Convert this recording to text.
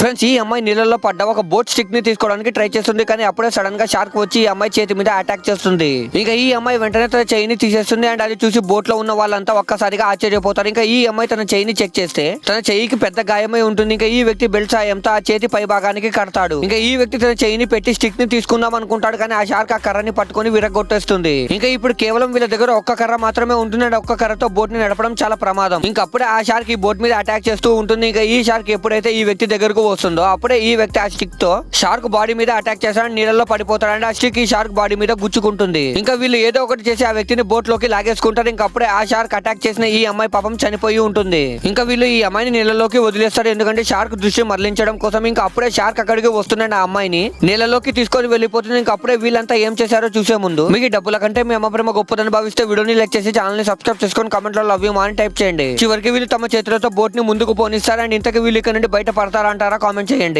Friends ఈ అమ్మాయి నీళ్ళలో పడ్డ ఒక బోట్ స్టిక్ని తీసుకోవడానికి ట్రై చేస్తుంది కానీ అప్పుడే సడన్గా షార్క్ వచ్చి ఈ అమ్మాయి చేతి మీద అటాక్ చేస్తుంది. ఇంకా ఈ అమ్మాయి వెంటనే తన చెయ్యిని తీసేస్తుంది అండ్ అది చూసి బోట్లో ఉన్న వాళ్ళంతా ఒక్కసారిగా ఆశ్చర్యపోతారు. ఇంకా ఈ అమ్మాయి తన చెయ్యిని చెక్ చేస్తే తన చెయ్యికి పెద్ద గాయమై ఉంటుంది. ఇంకా ఈ వ్యక్తి బెల్ట్ సాయంతో ఆ చేతి పై భాగానికి కడతాడు. ఇంకా ఈ వ్యక్తి తన చెయ్యిని పెట్టి స్టిక్ని తీసుకుందాం అనుకుంటాడు కానీ ఆ షార్క్ ఆ కర్రని పట్టుకొని విరగొట్టేస్తుంది. ఇంకా ఇప్పుడు కేవలం వీళ్ళ దగ్గర ఒక్క కర్ర మాత్రమే ఉంటుంది అండ్ ఒక్క కర్రతో బోట్ని నడపడం చాలా ప్రమాదం. ఇంకా అప్పుడే ఆ షార్క్ ఈ బోట్ మీద అటాక్ చేస్తూ ఉంటుంది. ఇంకా ఈ షార్క్ ఎప్పుడైతే ఈ వ్యక్తి దగ్గరకు వస్తుందో అప్పుడే ఈ వ్యక్తి ఆ స్టిక్తో షార్క్ బాడీ మీద అటాక్ చేస్తాడు నీళ్ళలో పడిపోతాడు ఆ స్టిక్ ఈ షార్క్ బాడీ మీద గుచ్చుకుంటుంది. ఇంకా వీళ్ళు ఏదో ఒకటి చేసి ఆ వ్యక్తిని బోట్లోకి లాగేసుకుంటారు. ఇంకా అప్పుడే ఆ షార్క్ అటాక్ చేసిన ఈ అమ్మాయి పాపం చనిపోయి ఉంటుంది. ఇంకా వీళ్ళు ఈ అమ్మాయిని నీళ్ళలోకి వదిలేస్తారు. ఎందుకంటే షార్క్ దృష్టి మరలించడం కోసం ఇంకా అప్పుడే షార్క్ అక్కడికి వస్తుందండి ఆ అమ్మాయిని నీళ్ళలోకి తీసుకొని వెళ్ళిపోతుంది. ఇంకా అప్పుడే వీళ్ళంతా ఏం చేశారో చూసే ముందు మీకు డబ్బుల కంటే మీ అమ్మ ప్రేమ గొప్పదని భావిస్తే వీడియోని లైక్ చేసి ఛానల్ని సబ్స్క్రైబ్ చేసుకొని కమెంట్లో లవ్ యూ అని టైప్ చేయండి. చివరికి వీళ్ళు తమ చేతులతో బోట్ని ముందుకు పోనిస్తారు. అండ్ ఇంతకు వీళ్ళు ఇక్కడ నుండి బయట పడతారంటారా కామెంట్ చేయండి